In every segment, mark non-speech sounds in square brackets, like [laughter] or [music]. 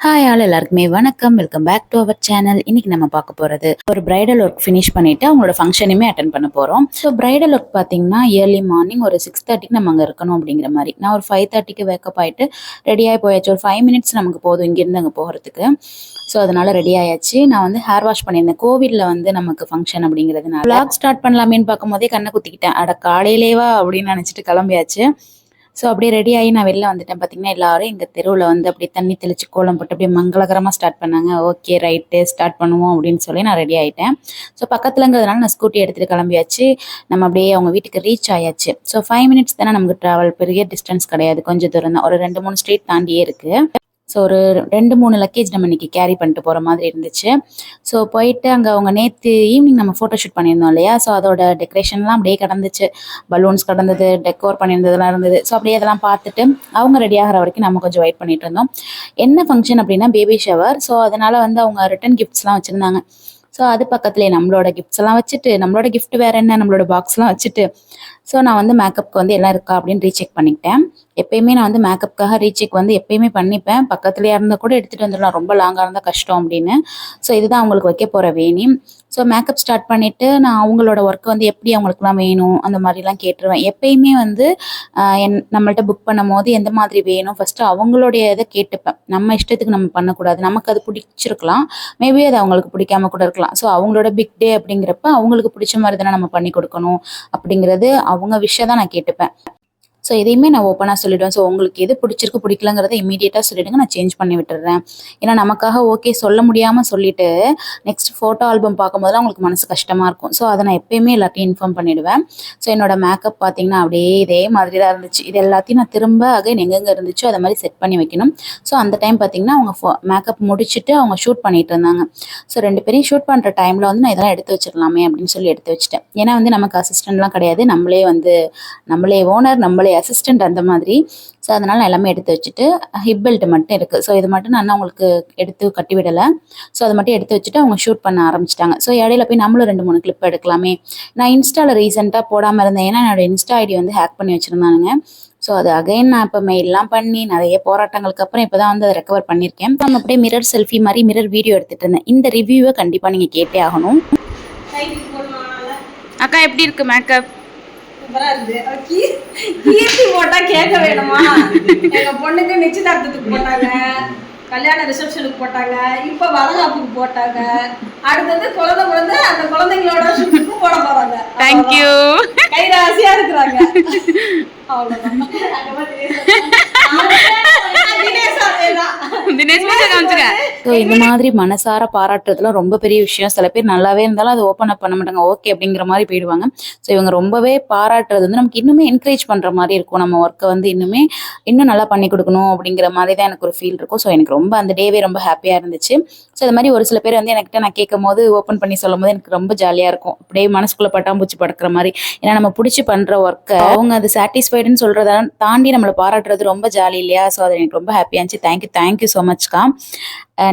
Hi all எல்லாருக்குமே வணக்கம். Welcome back to our channel இன்னைக்கு நம்ம பார்க்க போகிறது ஒரு பிரைடல் ஒர்க் ஃபினிஷ் பண்ணிட்டு அவங்களோட ஃபங்க்ஷனுமே அட்டன் பண்ண போகிறோம் ஸோ பிரைடல் ஒர்க் பார்த்தீங்கன்னா இயர்லி மார்னிங் ஒரு சிக்ஸ் தேர்ட்டிக்கு நம்ம அங்கே இருக்கணும் அப்படிங்கிற மாதிரி. நான் ஒரு ஃபைவ் தேர்ட்டிக்கு வேக்கப் ஆகிட்டு ரெடியாகி போயாச்சு. ஒரு ஃபைவ் மினிட்ஸ் நமக்கு போதும் இங்கேருந்து அங்கே போகிறதுக்கு ஸோ அதனால ரெடி ஆயாச்சு. நான் வந்து ஹேர் வாஷ் பண்ணியிருந்தேன். கோவிலில் வந்து நமக்கு ஃபங்க்ஷன் அப்படிங்கிறதுனால. Vlog ஸ்டார்ட் பண்ணலாமேன்னு பார்க்கும்போதே கண்ணை குத்திக்கிட்டேன். அட காலையிலேவா அப்படின்னு நினச்சிட்டு கிளம்பியாச்சு. ஸோ அப்படியே ரெடி ஆகி நான் வெளில வந்துட்டேன். பார்த்தீங்கன்னா எல்லாரும் எங்கள் தெருவில் வந்து அப்படியே தண்ணி தெளிச்சு கோலம் போட்டு அப்படியே மங்களகரமாக ஸ்டார்ட் பண்ணாங்க. ஓகே ரைட்டு ஸ்டார்ட் பண்ணுவோம் அப்படின்னு சொல்லி நான் ரெடி ஆகிட்டேன் ஸோ பக்கத்துலங்கிறதுனால நான் ஸ்கூட்டி எடுத்துகிட்டு கிளம்பியாச்சு. நம்ம அப்படியே அவங்க வீட்டுக்கு ரீச் ஆயாச்சு. ஸோ ஃபைவ் மினிட்ஸ் தானே நமக்கு ட்ராவல் பெரிய டிஸ்டன்ஸ் கிடையாது. கொஞ்சம் தூரம் தான். ஒரு ரெண்டு மூணு ஸ்ட்ரீட் தாண்டியே இருக்குது ஸோ ஒரு ரெண்டு மூணு லக்கேஜ் நம்ம இன்றைக்கி கேரி பண்ணிட்டு போகிற மாதிரி இருந்துச்சு. ஸோ போயிட்டு அங்கே அவங்க நேற்று ஈவினிங் நம்ம ஃபோட்டோ ஷூட் பண்ணியிருந்தோம் இல்லையா? ஸோ அதோட டெக்கரேஷன்லாம் அப்படியே கடந்துச்சு. பலூன்ஸ் கடந்தது டெக்கோர் பண்ணியிருந்ததுலாம் இருந்தது. ஸோ அப்படியே அதெல்லாம் பார்த்துட்டு அவங்க ரெடி ஆகிற வரைக்கும் நம்ம கொஞ்சம் வெயிட் பண்ணிட்டு இருந்தோம். என்ன ஃபங்க்ஷன் அப்படின்னா பேபி ஷவர் ஸோ அதனால் வந்து அவங்க ரிட்டன் கிஃப்ட்ஸ்லாம் வச்சுருந்தாங்க. ஸோ அது பக்கத்துலேயே நம்மளோட கிஃப்ட்ஸ் எல்லாம் வச்சுட்டு நம்மளோட கிஃப்ட் வேற என்ன? நம்மளோட பாக்ஸ்லாம் வச்சுட்டு. ஸோ நான் வந்து மேக்கப்புக்கு வந்து எல்லாம் இருக்கா அப்படின்னு ரீசெக் பண்ணிக்கிட்டேன். எப்பயுமே நான் வந்து மேக்கப்புக்காக ரீச்சிக் வந்து எப்பயுமே பண்ணிப்பேன். பக்கத்துலேயே இருந்தால் கூட எடுத்துகிட்டு வந்துடலாம். ரொம்ப லாங்காக இருந்தால் கஷ்டம் அப்படின்னு. ஸோ இதுதான் அவங்களுக்கு வைக்க போகிற வேணி. ஸோ மேக்கப் ஸ்டார்ட் பண்ணிவிட்டு நான் அவங்களோட ஒர்க் வந்து எப்படி அவங்களுக்குலாம் வேணும்? அந்த மாதிரிலாம் கேட்டுருவேன். எப்பயுமே வந்து என் நம்மள்ட்ட புக் பண்ணும் போது எந்த மாதிரி வேணும்? ஃபஸ்ட்டு அவங்களுடைய இதை கேட்டுப்பேன். நம்ம இஷ்டத்துக்கு நம்ம பண்ணக்கூடாது. நமக்கு அது பிடிச்சிருக்கலாம். மேபி அது அவங்களுக்கு பிடிக்காம கூட இருக்கலாம். ஸோ அவங்களோட பிக் டே அப்படிங்கிறப்ப அவங்களுக்கு பிடிச்ச மாதிரி தானே நம்ம பண்ணி கொடுக்கணும் அப்படிங்கிறது அவங்க விஷயம் தான் நான் கேட்டுப்பேன். ஸோ இதையுமே நான் ஓப்பனாக சொல்லிவிடுவேன் ஸோ உங்களுக்கு எது பிடிச்சிருக்கு பிடிக்கலங்கிறத இமீடியட்டாக சொல்லிவிடுங்க நான் சேஞ்ச் பண்ணி விட்டுறேன். ஏன்னா நமக்காக ஓகே சொல்ல முடியாமல் சொல்லிட்டு நெக்ஸ்ட் ஃபோட்டோ ஆல்பம் பார்க்கும்போது அவங்களுக்கு மனசு கஷ்டமாக இருக்கும். ஸோ அதை நான் எப்பயுமே எல்லாத்தையும் இன்ஃபார்ம் பண்ணிவிடுவேன் ஸோ என்னோட மேக்கப் பார்த்தீங்கன்னா அப்படியே இதே மாதிரி தான் இருந்துச்சு. இது எல்லாத்தையும் நான் திரும்ப அகைன் எங்கெங்கே இருந்துச்சோ அதை மாதிரி செட் பண்ணி வைக்கணும். ஸோ அந்த டைம் பார்த்தீங்கன்னா அவங்க ஃபோ மேக்கப் முடிச்சுட்டு அவங்க ஷூட் பண்ணிட்டு இருந்தாங்க. ஸோ ரெண்டு பேரையும் ஷூட் பண்ணுற டைமில் வந்து நான் இதெல்லாம் எடுத்து வச்சிடலாமே அப்படின்னு சொல்லி எடுத்து வச்சிட்டேன். ஏன்னா வந்து நமக்கு அசிஸ்டன்ட்லாம் கிடையாது. நம்மளே வந்து நம்மளே ஓனர் நம்மளே அசிஸ்டன்ட் அந்த மாதிரி. ஸோ அதனால் நான் எல்லாமே எடுத்து வச்சுட்டு ஹிப் பெல்ட் மட்டும் இருக்குது ஸோ இது மட்டும் நான் அவங்களுக்கு எடுத்து கட்டி விடலை ஸோ அதை மட்டும் எடுத்து வச்சுட்டு அவங்க ஷூட் பண்ண ஆரம்பிச்சிட்டாங்க. ஸோ இடையில போய் நம்மளும் ரெண்டு மூணு கிளிப் எடுக்கலாமே. நான் இன்ஸ்டாவில் ரீசெண்டாக போடாமல் இருந்தேன். ஏன்னா என்னோட இன்ஸ்டா ஐடி வந்து ஹேக் பண்ணி வச்சுருந்தானுங்க. ஸோ அது அகைன் நான் இப்போ மெயிலெலாம் பண்ணி நிறைய போராட்டங்களுக்கு அப்புறம் இப்போ தான் வந்து அதை ரெக்கவர் பண்ணியிருக்கேன். நம்ம அப்படியே மிரர் செல்ஃபி மாதிரி மிரர் வீடியோ எடுத்துகிட்டு இருந்தேன். இந்த ரிவ்யூவை கண்டிப்பாக நீங்கள் கேட்டே ஆகணும். அக்கா எப்படி இருக்கு மேக்கப் சூப்பரா இருக்கு. கீர்த்தி போட்டா கேட்க வேணுமா? எங்க பொண்ணுக்கு நிச்சயதார்த்தத்துக்கு போட்டாங்க. கல்யாண ரிசப்ஷனுக்கு போட்டாங்க. இப்ப வளகாப்புக்கு போட்டாங்க. அடுத்தது குழந்தை பிறந்து அந்த குழந்தைங்களோட ஷூட்டுக்கு போட போறாங்க. தேங்க்யூ கை ராசியா இருக்கிறாங்க. அவ்வளவுதான். [laughs] ஸோ இந்த மாதிரி மனசார பாராட்டுறதுலாம் ரொம்ப பெரிய விஷயம். சில பேர் நல்லாவே இருந்தாலும் அதை ஓப்பன் அப் பண்ண மாட்டாங்க. ஓகே அப்படிங்கிற மாதிரி போயிடுவாங்க. ஸோ இவங்க ரொம்பவே பாராட்டுறது வந்து நமக்கு இன்னுமே என்கரேஜ் பண்ணுற மாதிரி இருக்கும். நம்ம ஒர்க்கை வந்து இன்னுமே இன்னும் நல்லா பண்ணி கொடுக்கணும் அப்படிங்கிற மாதிரி தான் எனக்கு ஒரு ஃபீல் இருக்கும். ஸோ எனக்கு ரொம்ப அந்த டேவே ரொம்ப ஹாப்பியாக இருந்துச்சு. ஸோ இந்த மாதிரி ஒரு சில பேர் வந்து என்கிட்ட நான் கேட்கும் போது ஓப்பன் பண்ணி சொல்லும் போது எனக்கு ரொம்ப ஜாலியாக இருக்கும். அப்படியே மனசுக்குள்ளே பட்டாம்பூச்சி படுக்கிற மாதிரி. ஏன்னா நம்ம பிடிச்சி பண்ணுற ஒர்க்கை அவங்க அது சாட்டிஸ்ஃபைடுன்னு சொல்கிறத தாண்டி நம்மளை பாராட்டுறது ரொம்ப ஜாலி இல்லையா? ஸோ அது எனக்கு ரொம்ப ஹாப்பியாக இருந்துச்சு. Thank you thank you so மச்க்கா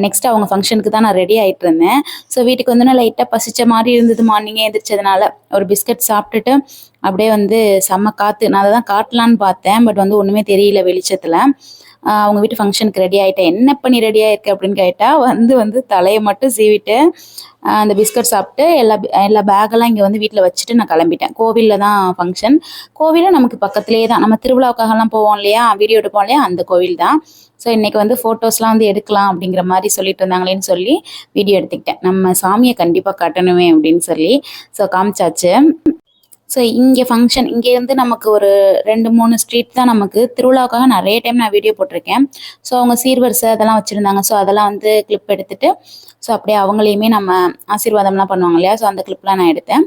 next அவங்க ஃபங்க்ஷனுக்கு தான் நான் ரெடி ஆகிட்டு இருந்தேன். ஸோ வீட்டுக்கு வந்து நான் லைட்டாக பசிச்ச மாதிரி இருந்தது மார்னிங்கே எந்திரிச்சதுனால. ஒரு பிஸ்கட் சாப்பிட்டுட்டு அப்படியே வந்து செம்ம காற்று நான் அதை தான் காட்டலான்னு பார்த்தேன். பட் வந்து ஒன்றுமே தெரியல வெளிச்சத்தில். அவங்க வீட்டு ஃபங்க்ஷனுக்கு ரெடி ஆகிட்டேன் என்ன பண்ணி ரெடி ஆயிருக்கு? அப்படின்னு கேட்டால் வந்து வந்து தலையை மட்டும் சீவிட்டு அந்த பிஸ்கட் சாப்பிட்டு எல்லா எல்லா பேக்கெல்லாம் இங்கே வந்து வீட்டில் வச்சுட்டு நான் கிளம்பிட்டேன். கோவிலில் தான் ஃபங்க்ஷன் கோவிலும் நமக்கு பக்கத்துலேயே தான். நம்ம திருவிழாவுக்காகலாம் போவோம் இல்லையா? வீடியோ எடுப்போம் இல்லையா? அந்த கோவில் தான். ஸோ இன்னைக்கு வந்து ஃபோட்டோஸ்லாம் வந்து எடுக்கலாம் அப்படிங்கிற மாதிரி சொல்லிட்டு இருந்தாங்களேன்னு சொல்லி வீடியோ எடுத்துக்கிட்டேன். நம்ம சாமியை கண்டிப்பாக கட்டணுமே அப்படின்னு சொல்லி ஸோ காமிச்சாச்சு. ஸோ இங்கே ஃபங்க்ஷன் இங்கேருந்து நமக்கு ஒரு ரெண்டு மூணு ஸ்ட்ரீட் தான் நமக்கு. திருவிழாவுக்காக நிறைய டைம் நான் வீடியோ போட்டிருக்கேன். ஸோ அவங்க சீர்வரிசை அதெல்லாம் வச்சுருந்தாங்க. ஸோ அதெல்லாம் வந்து கிளிப் எடுத்துட்டு ஸோ அப்படியே அவங்களையுமே நம்ம ஆசீர்வாதம்லாம் பண்ணுவாங்க இல்லையா? ஸோ அந்த கிளிப்லாம் நான் எடுத்தேன்.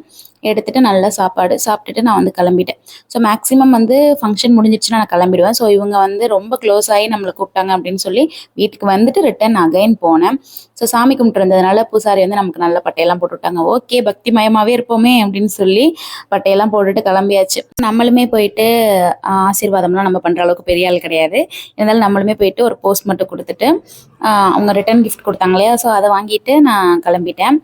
எடுத்துட்டு நல்லா சாப்பாடு சாப்பிட்டுட்டு நான் வந்து கிளம்பிட்டேன். ஸோ மேக்ஸிமம் வந்து ஃபங்க்ஷன் முடிஞ்சிச்சுன்னா நான் கிளம்பிடுவேன். ஸோ இவங்க வந்து ரொம்ப க்ளோஸ் ஆகி நம்மளை கூப்பிட்டாங்க அப்படின்னு சொல்லி வீட்டுக்கு வந்துட்டு ரிட்டர்ன் அகைன் போனேன். ஸோ சாமி கும்பிட்டுருந்ததுனால பூசாரி வந்து நமக்கு நல்ல பட்டையெல்லாம் போட்டு விட்டாங்க. ஓகே பக்தி மயமாகவே இருப்போமே அப்படின்னு சொல்லி பட்டையெல்லாம் போட்டுட்டு கிளம்பியாச்சு. நம்மளுமே போயிட்டு ஆசீர்வாதம்லாம் நம்ம பண்ணுற அளவுக்கு பெரிய ஆள் கிடையாது. இருந்தாலும் நம்மளுமே போயிட்டு ஒரு போஸ்ட் மட்டும் கொடுத்துட்டு அவங்க ரிட்டர்ன் கிஃப்ட் கொடுத்தாங்க இல்லையா? ஸோ அதை வாங்கிட்டு நான் கிளம்பிட்டேன்.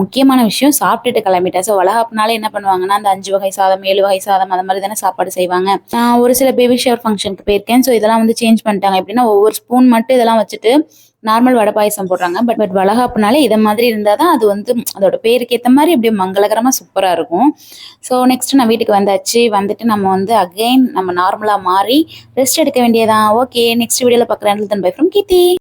முக்கியமான விஷயம் சாப்பிட்டுட்டு கிளம்பிட்டேன். ஸோ வளகாப்புனால என்ன பண்ணுவாங்கன்னா அந்த அஞ்சு வகை சாதம் ஏழு வகை சாதம் அந்த மாதிரி தானே சாப்பாடு செய்வாங்க. நான் ஒரு சில பேபி ஷவர் ஃபங்க்ஷனுக்கு போயிருக்கேன். ஸோ இதெல்லாம் வந்து சேஞ்ச் பண்ணிட்டாங்க. எப்படின்னா ஒவ்வொரு ஸ்பூன் மட்டும் இதெல்லாம் வச்சுட்டு நார்மல் வடை பாயசம் போடுறாங்க. பட் பட் வளகாப்புனாலே இதை மாதிரி இருந்தால் தான் அது வந்து அதோட பேருக்கு ஏற்ற மாதிரி அப்படியே மங்களகரமாக சூப்பராக இருக்கும். ஸோ நெக்ஸ்ட் நான் வீட்டுக்கு வந்தாச்சு. வந்துட்டு நம்ம வந்து அகைன் நம்ம நார்மலாக மாறி ரெஸ்ட் எடுக்க வேண்டியதான் ஓகே நெக்ஸ்ட் வீடியோவில் பார்க்குறேன். By from Keerthi